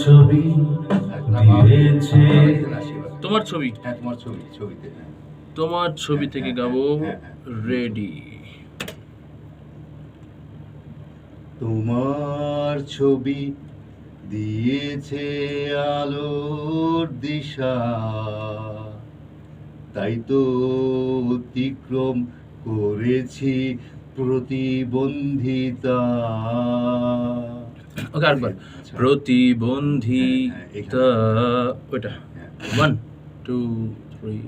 ছবি দিয়েছে তোমার ছবি? হ্যাঁ তোমার ছবি ছবিতে হ্যাঁ। তোমার ছবি হ্যাঁ, থেকে হ্যাঁ, গাবো। রেডি। তোমার ছবি দিয়েছে আলোর দিশা। তাই তো অতিক্রম করেছি প্রতিবন্ধিতা। ওকে আরেকবার। প্রতিবন্ধিতা ওইটা। ওয়ান টু থ্রি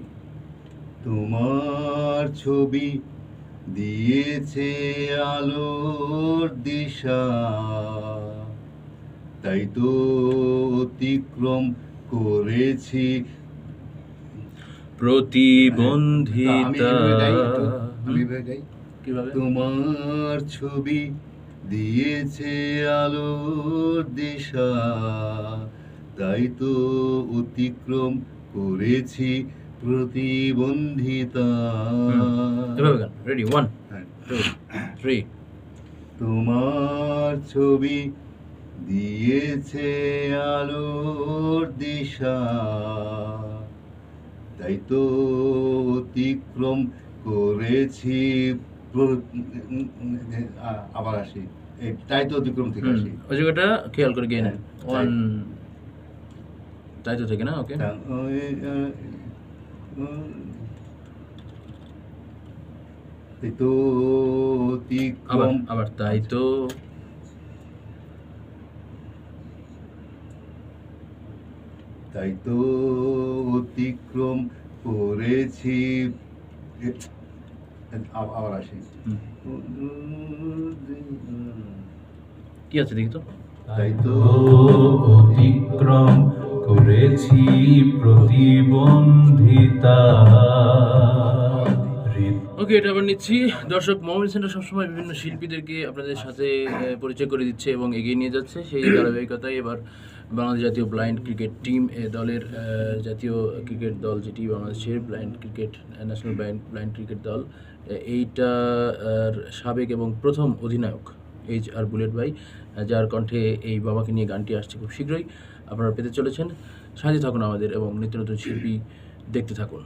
তোমার ছবি দিয়েছে আলোর দিশা। তাই তো অতিক্রম করেছি। প্রতিবন্ধিতা তোমার ছবি দিয়েছে আলোর দিশা। তাই তো অতিক্রম করেছি প্রতিবন্ধিতা। রেডি ওয়ান হ্যাঁ। থ্রি তোমার ছবি দিয়েছে আলোর দিশা। তাই তো অতিক্রম করেছি আবার আসি। এই তাই তো অতিক্রম থেকে আসি। ওই জায়গাটা খেয়াল করে গিয়ে নেন। হ্যাঁ, ওয়ান তাই থেকে না? ওকে। তা- ওই, আহ, তাই তো আবার অতিক্রম আবার তাই তো তাই তো অতিক্রম করেছি। আবার আসি। কি আছে দেখি তো? তাই তো অতিক্রম করেছি প্রতিবন্ধিতা। ওকে এটা আবার নিচ্ছি। দর্শক মোহামেড সেন্টার সবসময় বিভিন্ন শিল্পীদেরকে আপনাদের সাথে পরিচয় করে দিচ্ছে এবং এগিয়ে নিয়ে যাচ্ছে। সেই ধারাবাহিকতায় এবার বাংলাদেশ জাতীয় ব্লাইন্ড ক্রিকেট টিম এ দলের জাতীয় ক্রিকেট দল যেটি বাংলাদেশের blind cricket national blind blind cricket দল এইটার সাবেক এবং প্রথম অধিনায়ক এইচ আর বুলেট ভাই যার কণ্ঠে এই বাবাকে নিয়ে গানটি আসছে খুব শীঘ্রই। আপনারা পেতে চলেছেন। সাজিয়ে থাকুন আমাদের এবং নিত্য নতুন শিল্পী দেখতে থাকুন।